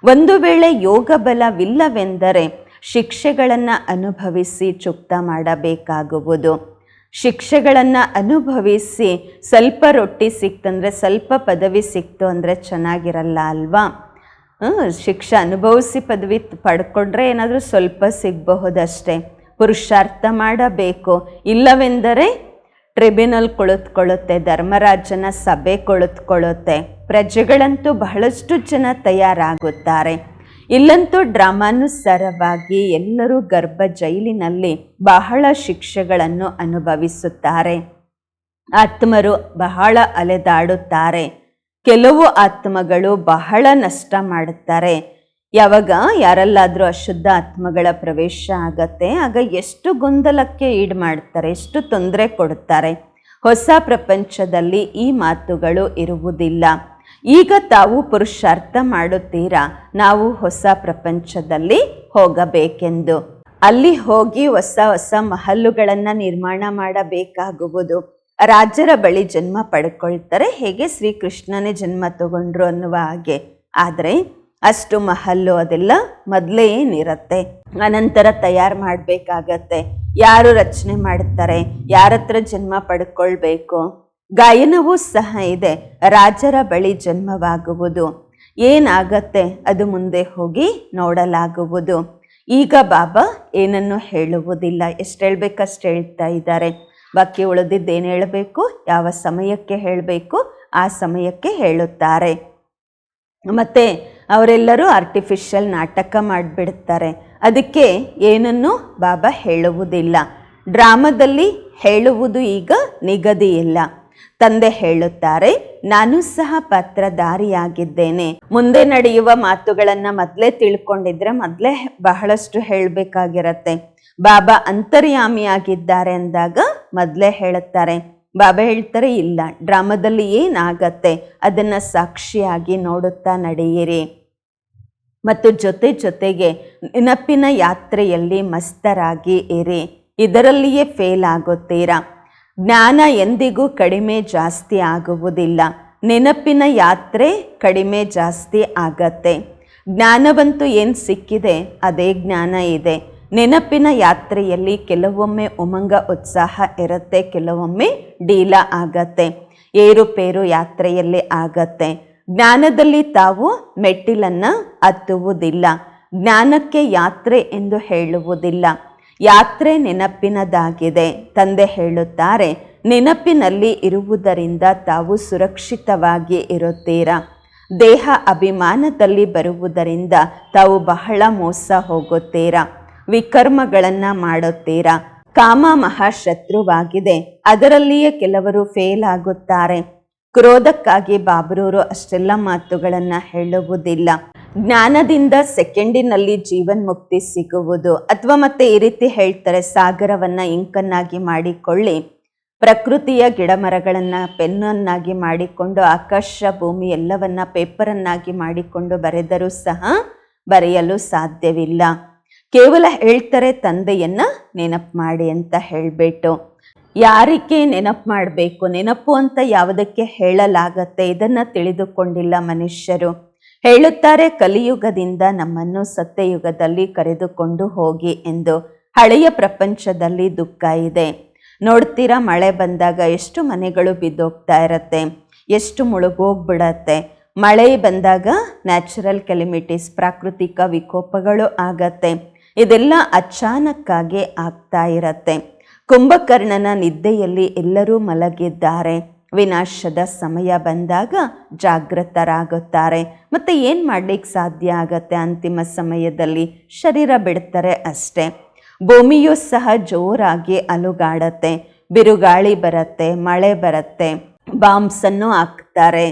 ಒಂದು ವೇಳೆ ಯೋಗ ಬಲವಿಲ್ಲವೆಂದರೆ ಶಿಕ್ಷೆಗಳನ್ನು ಅನುಭವಿಸಿ ಚುಕ್ತ ಮಾಡಬೇಕಾಗುವುದು. ಶಿಕ್ಷೆಗಳನ್ನು ಅನುಭವಿಸಿ ಸ್ವಲ್ಪ ರೊಟ್ಟಿ ಸಿಕ್ತಂದರೆ, ಸ್ವಲ್ಪ ಪದವಿ ಸಿಕ್ತು ಅಂದರೆ ಚೆನ್ನಾಗಿರಲ್ಲ ಅಲ್ವಾ? ಶಿಕ್ಷೆ ಅನುಭವಿಸಿ ಪದವಿ ಪಡ್ಕೊಂಡ್ರೆ ಏನಾದರೂ ಸ್ವಲ್ಪ ಸಿಗಬಹುದಷ್ಟೇ. ಪುರುಷಾರ್ಥ ಮಾಡಬೇಕು. ಇಲ್ಲವೆಂದರೆ ಟ್ರಿಬ್ಯುನಲ್ ಕುಳಿತುಕೊಳ್ಳುತ್ತೆ, ಧರ್ಮರಾಜನ ಸಭೆ ಕುಳಿತುಕೊಳ್ಳುತ್ತೆ. ಪ್ರಜೆಗಳಂತೂ ಬಹಳಷ್ಟು ಜನ ತಯಾರಾಗುತ್ತಾರೆ. ಇಲ್ಲಂತೂ ಡ್ರಾಮಾನುಸಾರವಾಗಿ ಎಲ್ಲರೂ ಗರ್ಭ ಜೈಲಿನಲ್ಲಿ ಬಹಳ ಶಿಕ್ಷೆಗಳನ್ನು ಅನುಭವಿಸುತ್ತಾರೆ. ಆತ್ಮರು ಬಹಳ ಅಲೆದಾಡುತ್ತಾರೆ. ಕೆಲವು ಆತ್ಮಗಳು ಬಹಳ ನಷ್ಟ ಮಾಡುತ್ತಾರೆ. ಯಾವಾಗ ಯಾರಲ್ಲಾದರೂ ಅಶುದ್ಧ ಆತ್ಮಗಳ ಪ್ರವೇಶ ಆಗತ್ತೆ. ಆಗ ಎಷ್ಟು ಗೊಂದಲಕ್ಕೆ ಈಡು ಮಾಡ್ತಾರೆ ಎಷ್ಟು ತೊಂದರೆ ಕೊಡುತ್ತಾರೆ ಹೊಸ ಪ್ರಪಂಚದಲ್ಲಿ ಈ ಮಾತುಗಳು ಇರುವುದಿಲ್ಲ. ಈಗ ತಾವು ಪುರುಷಾರ್ಥ ಮಾಡುತ್ತೀರಾ? ನಾವು ಹೊಸ ಪ್ರಪಂಚದಲ್ಲಿ ಹೋಗಬೇಕೆಂದು. ಅಲ್ಲಿ ಹೋಗಿ ಹೊಸ ಹೊಸ ಮಹಲ್ಲುಗಳನ್ನು ನಿರ್ಮಾಣ ಮಾಡಬೇಕಾಗುವುದು. ರಾಜರ ಬಳಿ ಜನ್ಮ ಪಡ್ಕೊಳ್ತಾರೆ. ಹೇಗೆ ಶ್ರೀಕೃಷ್ಣನೇ ಜನ್ಮ ತಗೊಂಡ್ರು ಅನ್ನುವ ಹಾಗೆ. ಆದರೆ ಅಷ್ಟು ಮಹಲ್ಲು ಅದೆಲ್ಲ ಮೊದಲೇ ಏನಿರತ್ತೆ? ಅನಂತರ ತಯಾರು ಮಾಡಬೇಕಾಗತ್ತೆ. ಯಾರು ರಚನೆ ಮಾಡ್ತಾರೆ? ಯಾರ ಹತ್ರ ಜನ್ಮ ಪಡ್ಕೊಳ್ಬೇಕು? ಗಾಯನವೂ ಸಹ ಇದೆ. ರಾಜರ ಬಳಿ ಜನ್ಮವಾಗುವುದು. ಏನಾಗತ್ತೆ? ಅದು ಮುಂದೆ ಹೋಗಿ ನೋಡಲಾಗುವುದು. ಈಗ ಬಾಬಾ ಏನನ್ನು ಹೇಳುವುದಿಲ್ಲ. ಎಷ್ಟು ಹೇಳ್ಬೇಕಷ್ಟು ಹೇಳ್ತಾ ಇದ್ದಾರೆ. ಬಾಕಿ ಉಳಿದಿದ್ದೇನು ಹೇಳಬೇಕು? ಯಾವ ಸಮಯಕ್ಕೆ ಹೇಳಬೇಕು? ಆ ಸಮಯಕ್ಕೆ ಹೇಳುತ್ತಾರೆ. ಮತ್ತೆ ಅವರೆಲ್ಲರೂ ಆರ್ಟಿಫಿಷಿಯಲ್ ನಾಟಕ ಮಾಡಿಬಿಡ್ತಾರೆ. ಅದಕ್ಕೆ ಏನನ್ನು ಬಾಬಾ ಹೇಳುವುದಿಲ್ಲ. ಡ್ರಾಮಾದಲ್ಲಿ ಹೇಳುವುದು ಈಗ ನಿಗದಿಯಿಲ್ಲ. ತಂದೆ ಹೇಳುತ್ತಾರೆ, ನಾನು ಸಹ ಪಾತ್ರಧಾರಿಯಾಗಿದ್ದೇನೆ. ಮುಂದೆ ನಡೆಯುವ ಮಾತುಗಳನ್ನು ಮೊದಲೇ ತಿಳ್ಕೊಂಡಿದ್ರೆ ಮೊದಲೇ ಬಹಳಷ್ಟು ಹೇಳಬೇಕಾಗಿರತ್ತೆ. ಬಾಬಾ ಅಂತರ್ಯಾಮಿಯಾಗಿದ್ದಾರೆ ಅಂದಾಗ ಮೊದಲೇ ಹೇಳುತ್ತಾರೆ ಬಾಬಾ ಹೇಳ್ತಾರೆ, ಇಲ್ಲ, ಡ್ರಾಮಾದಲ್ಲಿ ಏನಾಗತ್ತೆ ಅದನ್ನು ಸಾಕ್ಷಿಯಾಗಿ ನೋಡುತ್ತಾ ನಡೆಯಿರಿ. ಮತ್ತು ಜೊತೆ ಜೊತೆಗೆ ನೆನಪಿನ ಯಾತ್ರೆಯಲ್ಲಿ ಮಸ್ತರಾಗಿ ಇರಿ. ಇದರಲ್ಲಿಯೇ ಫೇಲ್ ಆಗುತ್ತೀರಾ? ಜ್ಞಾನ ಎಂದಿಗೂ ಕಡಿಮೆ ಜಾಸ್ತಿ ಆಗುವುದಿಲ್ಲ. ನೆನಪಿನ ಯಾತ್ರೆ ಕಡಿಮೆ ಜಾಸ್ತಿ ಆಗತ್ತೆ. ಜ್ಞಾನವಂತೂ ಏನು ಸಿಕ್ಕಿದೆ, ಅದೇ ಜ್ಞಾನ ಇದೆ. ನೆನಪಿನ ಯಾತ್ರೆಯಲ್ಲಿ ಕೆಲವೊಮ್ಮೆ ಉಮಂಗ ಉತ್ಸಾಹ ಇರುತ್ತೆ, ಕೆಲವೊಮ್ಮೆ ಡೀಲ ಆಗತ್ತೆ. ಏರುಪೇರು ಯಾತ್ರೆಯಲ್ಲಿ ಆಗತ್ತೆ. ಜ್ಞಾನದಲ್ಲಿ ತಾವು ಮೆಟ್ಟಿಲನ್ನು ಹತ್ತುವುದಿಲ್ಲ. ಜ್ಞಾನಕ್ಕೆ ಯಾತ್ರೆ ಎಂದು ಹೇಳುವುದಿಲ್ಲ. ಯಾತ್ರೆ ನೆನಪಿನದಾಗಿದೆ, ತಂದೆ ಹೇಳುತ್ತಾರೆ. ನೆನಪಿನಲ್ಲಿ ಇರುವುದರಿಂದ ತಾವು ಸುರಕ್ಷಿತವಾಗಿ ಇರುತ್ತೀರಾ? ದೇಹ ಅಭಿಮಾನದಲ್ಲಿ ಬರುವುದರಿಂದ ತಾವು ಬಹಳ ಮೋಸ ಹೋಗುತ್ತೀರಾ? ವಿಕರ್ಮಗಳನ್ನು ಮಾಡುತ್ತೀರಾ? ಕಾಮ ಮಹಾಶತ್ರುವಾಗಿದೆ ಅದರಲ್ಲಿಯೇ ಕೆಲವರು ಫೇಲ್ ಆಗುತ್ತಾರೆ. ಕ್ರೋಧಕ್ಕಾಗಿ ಬಾಬ್ರೂರು ಅಷ್ಟೆಲ್ಲ ಮಾತುಗಳನ್ನು ಹೇಳುವುದಿಲ್ಲ. ಜ್ಞಾನದಿಂದ ಸೆಕೆಂಡಿನಲ್ಲಿ ಜೀವನ್ ಮುಕ್ತಿ ಸಿಗುವುದು. ಅಥವಾ ಮತ್ತೆ ಈ ರೀತಿ ಹೇಳ್ತಾರೆ, ಸಾಗರವನ್ನ ಇಂಕನ್ನಾಗಿ ಮಾಡಿಕೊಳ್ಳಿ. ಪ್ರಕೃತಿಯ ಗಿಡಮರಗಳನ್ನು ಪೆನ್ನನ್ನಾಗಿ ಮಾಡಿಕೊಂಡು, ಆಕಾಶ ಭೂಮಿ ಎಲ್ಲವನ್ನ ಪೇಪರನ್ನಾಗಿ ಮಾಡಿಕೊಂಡು ಬರೆದರೂ ಸಹ ಬರೆಯಲು ಸಾಧ್ಯವಿಲ್ಲ. ಕೇವಲ ಹೇಳ್ತಾರೆ ತಂದೆಯನ್ನ ನೆನಪು ಮಾಡಿ ಅಂತ ಹೇಳಿಬಿಟ್ಟು ಯಾರಿಗೆ ನೆನಪು ಮಾಡಬೇಕು, ನೆನಪು ಅಂತ ಯಾವುದಕ್ಕೆ ಹೇಳಲಾಗತ್ತೆ ಇದನ್ನು ತಿಳಿದುಕೊಂಡಿಲ್ಲ ಮನುಷ್ಯರು. ಹೇಳುತ್ತಾರೆ, ಕಲಿಯುಗದಿಂದ ನಮ್ಮನ್ನು ಸತ್ಯಯುಗದಲ್ಲಿ ಕರೆದುಕೊಂಡು ಹೋಗಿ ಎಂದು ಹಳೆಯ ಪ್ರಪಂಚದಲ್ಲಿ ದುಃಖ ಇದೆ. ನೋಡ್ತೀರಾ, ಮಳೆ ಬಂದಾಗ ಎಷ್ಟು ಮನೆಗಳು ಬಿದ್ದೋಗ್ತಾ ಇರತ್ತೆ, ಎಷ್ಟು ಮುಳುಗೋಗ್ಬಿಡತ್ತೆ. ಮಳೆ ಬಂದಾಗ ನ್ಯಾಚುರಲ್ ಕೆಲಿಮಿಟೀಸ್ ಪ್ರಾಕೃತಿಕ ವಿಕೋಪಗಳು ಆಗತ್ತೆ. ಇದೆಲ್ಲ ಅಚಾನಕ್ಕಾಗಿ ಆಗ್ತಾ ಇರತ್ತೆ. ಕುಂಭಕರ್ಣನ ನಿದ್ದೆಯಲ್ಲಿ ಎಲ್ಲರೂ ಮಲಗಿದ್ದಾರೆ. ವಿನಾಶದ ಸಮಯ ಬಂದಾಗ ಜಾಗೃತರಾಗುತ್ತಾರೆ ಮತ್ತು ಏನು ಮಾಡ್ಲಿಕ್ಕೆ ಸಾಧ್ಯ ಆಗತ್ತೆ ಅಂತಿಮ ಸಮಯದಲ್ಲಿ? ಶರೀರ ಬಿಡ್ತಾರೆ ಅಷ್ಟೇ. ಭೂಮಿಯೂ ಸಹ ಜೋರಾಗಿ ಅಲುಗಾಡತ್ತೆ. ಬಿರುಗಾಳಿ ಬರುತ್ತೆ, ಮಳೆ ಬರುತ್ತೆ ಬಾಂಬ್ಸನ್ನು ಹಾಕ್ತಾರೆ.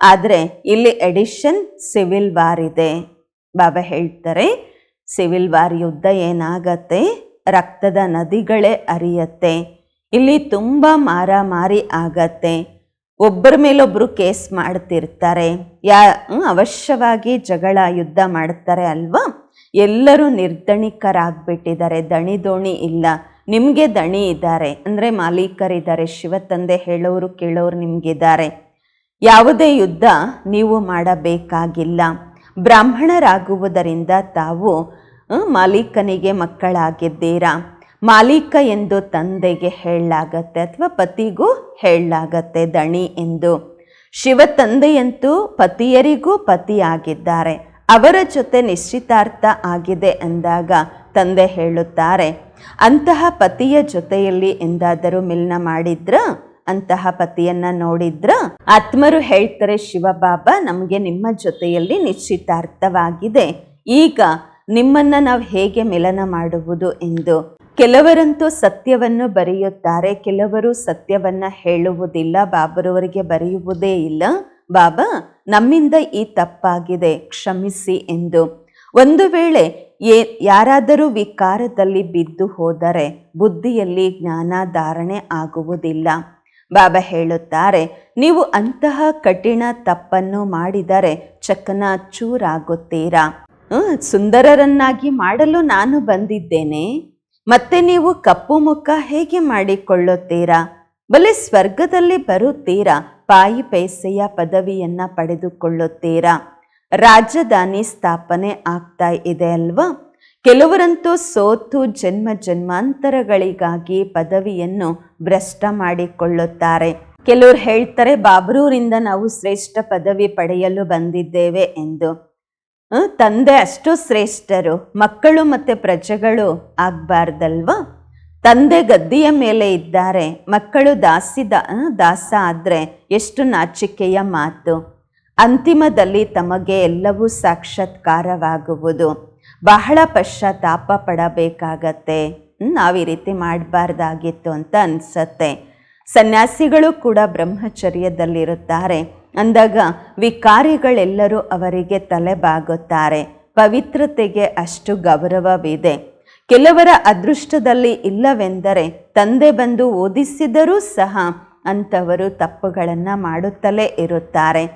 ಆದರೆ ಇಲ್ಲಿ ಎಡಿಷನ್ ಸಿವಿಲ್ ವಾರ್ ಇದೆ. ಬಾಬಾ ಹೇಳ್ತಾರೆ ಸಿವಿಲ್ ವಾರ್ ಯುದ್ಧ ಏನಾಗತ್ತೆ? ರಕ್ತದ ನದಿಗಳೇ ಅರಿಯತ್ತೆ. ಇಲ್ಲಿ ತುಂಬ ಮಾರಾಮಾರಿ ಆಗತ್ತೆ. ಒಬ್ಬರ ಮೇಲೊಬ್ಬರು ಕೇಸ್ ಮಾಡ್ತಿರ್ತಾರೆ. ಯಾ ಅವಶ್ಯವಾಗಿ ಜಗಳ ಯುದ್ಧ ಮಾಡ್ತಾರೆ ಅಲ್ವಾ? ಎಲ್ಲರೂ ನಿರ್ದಣಿಕರಾಗ್ಬಿಟ್ಟಿದ್ದಾರೆ ದಣಿ ದೋಣಿ ಇಲ್ಲ. ನಿಮಗೆ ದಣಿ ಇದ್ದಾರೆ. ಅಂದರೆ ಮಾಲೀಕರಿದ್ದಾರೆ. ಶಿವತಂದೆ ಹೇಳೋರು ಕೇಳೋರು ನಿಮಗಿದ್ದಾರೆ. ಯಾವುದೇ ಯುದ್ಧ ನೀವು ಮಾಡಬೇಕಾಗಿಲ್ಲ. ಬ್ರಾಹ್ಮಣರಾಗುವುದರಿಂದ ತಾವು ಮಾಲೀಕನಿಗೆ ಮಕ್ಕಳಾಗಿದ್ದೀರಾ? ಮಾಲೀಕ ಎಂದು ತಂದೆಗೆ ಹೇಳಲಾಗತ್ತೆ ಅಥವಾ ಪತಿಗೂ ಹೇಳಲಾಗತ್ತೆ ದಣಿ ಎಂದು? ಶಿವ ತಂದೆಯಂತೂ ಪತಿಯರಿಗೂ ಪತಿಯಾಗಿದ್ದಾರೆ. ಅವರ ಜೊತೆ ನಿಶ್ಚಿತಾರ್ಥ ಆಗಿದೆ ಅಂದಾಗ ತಂದೆ ಹೇಳುತ್ತಾರೆ, ಅಂತಹ ಪತಿಯ ಜೊತೆಯಲ್ಲಿ ಎಂದಾದರೂ ಮಿಲನ ಮಾಡಿದ್ರ, ಅಂತಹ ಪತಿಯನ್ನ ನೋಡಿದ್ರ? ಆತ್ಮರು ಹೇಳ್ತಾರೆ, ಶಿವಬಾಬಾ ನಮಗೆ ನಿಮ್ಮ ಜೊತೆಯಲ್ಲಿ ನಿಶ್ಚಿತಾರ್ಥವಾಗಿದೆ. ಈಗ ನಿಮ್ಮನ್ನ ನಾವು ಹೇಗೆ ಮಿಲನ ಮಾಡುವುದು ಎಂದು. ಕೆಲವರಂತೂ ಸತ್ಯವನ್ನು ಬರೆಯುತ್ತಾರೆ, ಕೆಲವರು ಸತ್ಯವನ್ನು ಹೇಳುವುದಿಲ್ಲ, ಬಾಬರವರಿಗೆ ಬರೆಯುವುದೇ ಇಲ್ಲ. ಬಾಬಾ, ನಮ್ಮಿಂದ ಈ ತಪ್ಪಾಗಿದೆ, ಕ್ಷಮಿಸಿ ಎಂದು. ಒಂದು ವೇಳೆ ಏ ಯಾರಾದರೂ ವಿಕಾರದಲ್ಲಿ ಬಿದ್ದು ಹೋದರೆ ಬುದ್ಧಿಯಲ್ಲಿ ಜ್ಞಾನ ಧಾರಣೆ ಆಗುವುದಿಲ್ಲ. ಬಾಬಾ ಹೇಳುತ್ತಾರೆ, ನೀವು ಅಂತಹ ಕಠಿಣ ತಪ್ಪನ್ನು ಮಾಡಿದರೆ ಚಕನ ಚೂರಾಗುತ್ತೀರಾ ಸುಂದರರನ್ನಾಗಿ ಮಾಡಲು ನಾನು ಬಂದಿದ್ದೇನೆ. ಮತ್ತೆ ನೀವು ಕಪ್ಪು ಮುಖ ಹೇಗೆ ಮಾಡಿಕೊಳ್ಳುತ್ತೀರಾ? ಬಲೆ ಸ್ವರ್ಗದಲ್ಲಿ ಬರುತ್ತೀರಾ? ಪಾಯಿ ಪೈಸೆಯ ಪದವಿಯನ್ನ ಪಡೆದುಕೊಳ್ಳುತ್ತೀರಾ? ರಾಜಧಾನಿ ಸ್ಥಾಪನೆ ಆಗ್ತಾ ಇದೆ ಅಲ್ವಾ? ಕೆಲವರಂತೂ ಸೋತು ಜನ್ಮ ಜನ್ಮಾಂತರಗಳಿಗಾಗಿ ಪದವಿಯನ್ನು ಭ್ರಷ್ಟ ಮಾಡಿಕೊಳ್ಳುತ್ತಾರೆ. ಕೆಲವರು ಹೇಳ್ತಾರೆ, ಬಾಬ್ರೂರಿಂದ ನಾವು ಶ್ರೇಷ್ಠ ಪದವಿ ಪಡೆಯಲು ಬಂದಿದ್ದೇವೆ ಎಂದು. ತಂದೆ ಅಷ್ಟು ಶ್ರೇಷ್ಠರು, ಮಕ್ಕಳು ಮತ್ತು ಪ್ರಜೆಗಳು ಆಗಬಾರ್ದಲ್ವಾ? ತಂದೆ ಗದ್ದೆಯ ಮೇಲೆ ಇದ್ದಾರೆ, ಮಕ್ಕಳು ದಾಸಿ ದಾಸ ಆದರೆ ಎಷ್ಟು ನಾಚಿಕೆಯ ಮಾತು. ಅಂತಿಮದಲ್ಲಿ ತಮಗೆ ಎಲ್ಲವೂ ಸಾಕ್ಷಾತ್ಕಾರವಾಗುವುದು. ಬಹಳ ಪಶ್ಚಾತ್ತಾಪ ಪಡಬೇಕಾಗತ್ತೆ. ನಾವು ಈ ರೀತಿ ಮಾಡಬಾರ್ದಾಗಿತ್ತು ಅಂತ ಅನಿಸತ್ತೆ. ಸನ್ಯಾಸಿಗಳು ಕೂಡ ಬ್ರಹ್ಮಚರ್ಯದಲ್ಲಿರುತ್ತಾರೆ. ಅಂದಾಗ ವಿಕಾರಿಗಳೆಲ್ಲರೂ ಅವರಿಗೆ ತಲೆಬಾಗುತ್ತಾರೆ. ಪವಿತ್ರತೆಗೆ ಅಷ್ಟು ಗೌರವವಿದೆ. ಕೆಲವರ ಅದೃಷ್ಟದಲ್ಲಿ ಇಲ್ಲವೆಂದರೆ ತಂದೆ ಬಂದು ಓದಿಸಿದರೂ ಸಹ ಅಂಥವರು ತಪ್ಪುಗಳನ್ನು ಮಾಡುತ್ತಲೇ ಇರುತ್ತಾರೆ.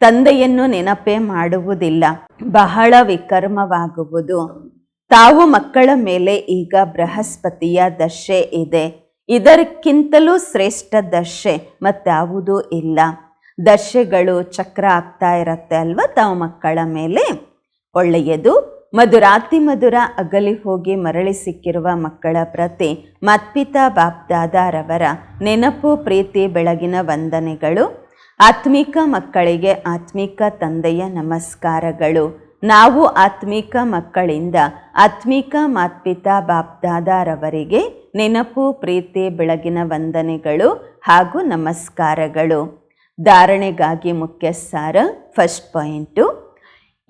ತಂದೆಯನ್ನು ನೆನಪೇ ಮಾಡುವುದಿಲ್ಲ. ಬಹಳ ವಿಕರ್ಮವಾಗುವುದು. ತಾವು ಮಕ್ಕಳ ಮೇಲೆ ಈಗ ಬೃಹಸ್ಪತಿಯ ದಶೆ ಇದೆ. ಇದಕ್ಕಿಂತಲೂ ಶ್ರೇಷ್ಠ ದಶೆ ಮತ್ತಾವುದೂ ಇಲ್ಲ. ದಶೆಗಳು ಚಕ್ರ ಆಗ್ತಾ ಇರತ್ತೆ ಅಲ್ವಾ ತಾವು ಮಕ್ಕಳ ಮೇಲೆ? ಒಳ್ಳೆಯದು. ಮಧುರಾತಿ ಮಧುರ ಅಗಲಿ ಹೋಗಿ ಮರಳಿ ಸಿಕ್ಕಿರುವ ಮಕ್ಕಳ ಪ್ರತಿ ಮತ್ಪಿತಾ ಬಾಪ್ದಾದಾರವರ ನೆನಪು, ಪ್ರೀತಿ, ಬೆಳಗಿನ ವಂದನೆಗಳು. ಆತ್ಮಿಕ ಮಕ್ಕಳಿಗೆ ಆತ್ಮಿಕ ತಂದೆಯ ನಮಸ್ಕಾರಗಳು. ನಾವು ಆತ್ಮಿಕ ಮಕ್ಕಳಿಂದ ಆತ್ಮಿಕ ಮಾತ್ಪಿತಾ ಬಾಪ್ದಾದಾರವರಿಗೆ ನೆನಪು, ಪ್ರೀತಿ, ಬೆಳಗಿನ ವಂದನೆಗಳು ಹಾಗೂ ನಮಸ್ಕಾರಗಳು. ಧಾರಣೆಗಾಗಿ ಮುಖ್ಯ ಸಾರ ಫಸ್ಟ್ ಪಾಯಿಂಟು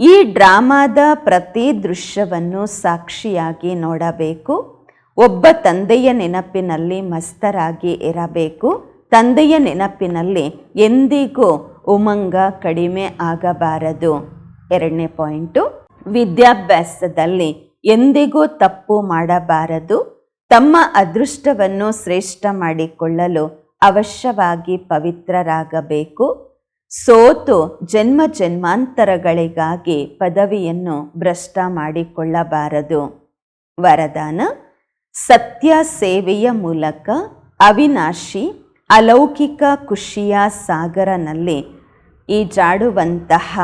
ಈ ಡ್ರಾಮಾದ ಪ್ರತಿ ದೃಶ್ಯವನ್ನು ಸಾಕ್ಷಿಯಾಗಿ ನೋಡಬೇಕು. ಒಬ್ಬ ತಂದೆಯ ನೆನಪಿನಲ್ಲಿ ಮಸ್ತರಾಗಿ ಇರಬೇಕು. ತಂದೆಯ ನೆನಪಿನಲ್ಲಿ ಎಂದಿಗೂ ಉಮಂಗ ಕಡಿಮೆ ಆಗಬಾರದು. ಎರಡನೇ ಪಾಯಿಂಟು ವಿದ್ಯಾಭ್ಯಾಸದಲ್ಲಿ ಎಂದಿಗೂ ತಪ್ಪು ಮಾಡಬಾರದು. ತಮ್ಮ ಅದೃಷ್ಟವನ್ನು ಶ್ರೇಷ್ಠ ಮಾಡಿಕೊಳ್ಳಲು ಅವಶ್ಯವಾಗಿ ಪವಿತ್ರರಾಗಬೇಕು. ಸೋತು ಜನ್ಮ ಜನ್ಮಾಂತರಗಳಿಗಾಗಿ ಪದವಿಯನ್ನು ಭ್ರಷ್ಟ ಮಾಡಿಕೊಳ್ಳಬಾರದು. ವರದಾನ, ಸತ್ಯ ಸೇವೆಯ ಮೂಲಕ ಅವಿನಾಶಿ, ಅಲೌಕಿಕ ಖುಷಿಯ ಸಾಗರನಲ್ಲಿ ಈಜಾಡುವಂತಹ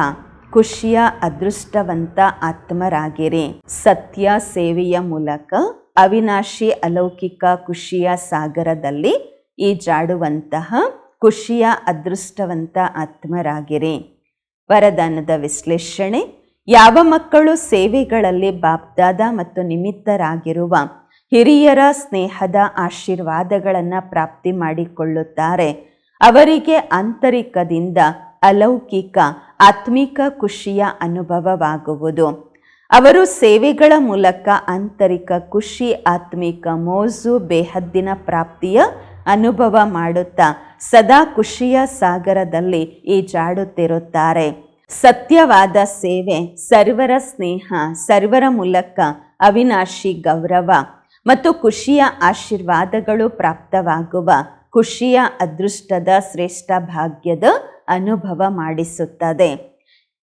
ಖುಷಿಯ ಅದೃಷ್ಟವಂತ ಆತ್ಮರಾಗಿರಿ. ಸತ್ಯ ಸೇವೆಯ ಮೂಲಕ ಅವಿನಾಶಿ, ಅಲೌಕಿಕ ಖುಷಿಯ ಸಾಗರದಲ್ಲಿ ಈಜಾಡುವಂತಹ ಖುಷಿಯ ಅದೃಷ್ಟವಂತ ಆತ್ಮರಾಗಿರಿ. ವರದಾನದ ವಿಶ್ಲೇಷಣೆ, ಯಾವ ಮಕ್ಕಳು ಸೇವೆಗಳಲ್ಲಿ ಬಾಬ್ದಾದ ಮತ್ತು ನಿಮಿತ್ತರಾಗಿರುವ ಹಿರಿಯರ ಸ್ನೇಹದ ಆಶೀರ್ವಾದಗಳನ್ನು ಪ್ರಾಪ್ತಿ ಮಾಡಿಕೊಳ್ಳುತ್ತಾರೆ. ಅವರಿಗೆ ಆಂತರಿಕದಿಂದ ಅಲೌಕಿಕ, ಆತ್ಮಿಕ ಖುಷಿಯ ಅನುಭವವಾಗುವುದು. ಅವರು ಸೇವೆಗಳ ಮೂಲಕ ಆಂತರಿಕ ಖುಷಿ, ಆತ್ಮಿಕ ಮೋಜು, ಬೇಹದ್ದಿನ ಪ್ರಾಪ್ತಿಯ ಅನುಭವ ಮಾಡುತ್ತಾ ಸದಾ ಖುಷಿಯ ಸಾಗರದಲ್ಲಿ ಈಜಾಡುತ್ತಿರುತ್ತಾರೆ ಸತ್ಯವಾದ ಸೇವೆ, ಸರ್ವರ ಸ್ನೇಹ, ಸರ್ವರ ಮೂಲಕ ಅವಿನಾಶಿ ಗೌರವ ಮತ್ತು ಖುಷಿಯ ಆಶೀರ್ವಾದಗಳು ಪ್ರಾಪ್ತವಾಗುವ, ಖುಷಿಯ ಅದೃಷ್ಟದ ಶ್ರೇಷ್ಠ ಭಾಗ್ಯದ ಅನುಭವ ಮಾಡಿಸುತ್ತದೆ.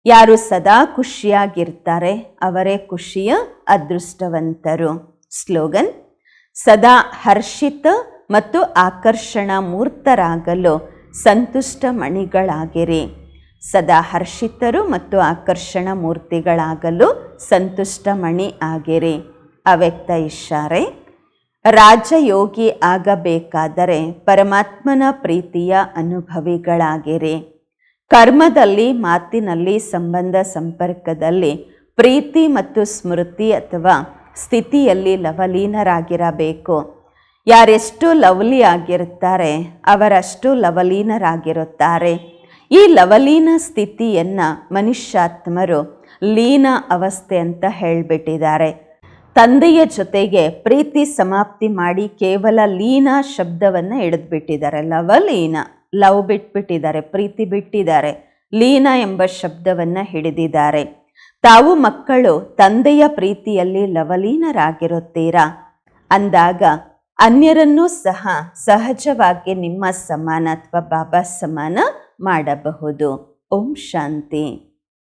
ಯಾರು ಸದಾ ಖುಷಿಯಾಗಿರ್ತಾರೆ, ಅವರೇ ಖುಷಿಯ ಅದೃಷ್ಟವಂತರು. ಸ್ಲೋಗನ್, ಸದಾ ಹರ್ಷಿತ ಮತ್ತು ಆಕರ್ಷಣ ಮೂರ್ತರಾಗಲು ಸಂತುಷ್ಟ ಮಣಿಗಳಾಗಿರಿ. ಸದಾ ಹರ್ಷಿತರು ಮತ್ತು ಆಕರ್ಷಣ ಮೂರ್ತಿಗಳಾಗಲು ಸಂತುಷ್ಟ ಮಣಿ ಆಗಿರಿ. ಅವ್ಯಕ್ತ ಇಷ್ಟಾರೆ, ರಾಜಯೋಗಿ ಆಗಬೇಕಾದರೆ ಪರಮಾತ್ಮನ ಪ್ರೀತಿಯ ಅನುಭವಿಗಳಾಗಿರಿ. ಕರ್ಮದಲ್ಲಿ, ಮಾತಿನಲ್ಲಿ, ಸಂಬಂಧ ಸಂಪರ್ಕದಲ್ಲಿ, ಪ್ರೀತಿ ಮತ್ತು ಸ್ಮೃತಿ ಅಥವಾ ಸ್ಥಿತಿಯಲ್ಲಿ ಲವಲೀನರಾಗಿರಬೇಕು. ಯಾರೆಷ್ಟು ಲವ್ಲಿ ಆಗಿರುತ್ತಾರೆ, ಅವರಷ್ಟು ಲವಲೀನರಾಗಿರುತ್ತಾರೆ. ಈ ಲವಲೀನ ಸ್ಥಿತಿಯನ್ನು ಮನುಷ್ಯಾತ್ಮರು ಲೀನ ಅವಸ್ಥೆ ಅಂತ ಹೇಳಿಬಿಟ್ಟಿದ್ದಾರೆ. ತಂದೆಯ ಜೊತೆಗೆ ಪ್ರೀತಿ ಸಮಾಪ್ತಿ ಮಾಡಿ ಕೇವಲ ಲೀನ ಶಬ್ದವನ್ನು ಹಿಡಿದ್ಬಿಟ್ಟಿದ್ದಾರೆ ಲವಲೀನ, ಲವ್ ಬಿಟ್ಬಿಟ್ಟಿದ್ದಾರೆ, ಪ್ರೀತಿ ಬಿಟ್ಟಿದ್ದಾರೆ, ಲೀನ ಎಂಬ ಶಬ್ದವನ್ನು ಹಿಡಿದಿದ್ದಾರೆ. ತಾವು ಮಕ್ಕಳು ತಂದೆಯ ಪ್ರೀತಿಯಲ್ಲಿ ಲವಲೀನರಾಗಿರುತ್ತೀರಾ? ಅಂದಾಗ ಅನ್ಯರನ್ನೂ ಸಹ ಸಹಜವಾಗಿ ನಿಮ್ಮ ಸಮಾನ ಅಥವಾ ಬಾಬಾ ಸಮಾನ ಮಾಡಬಹುದು. ಓಂ ಶಾಂತಿ.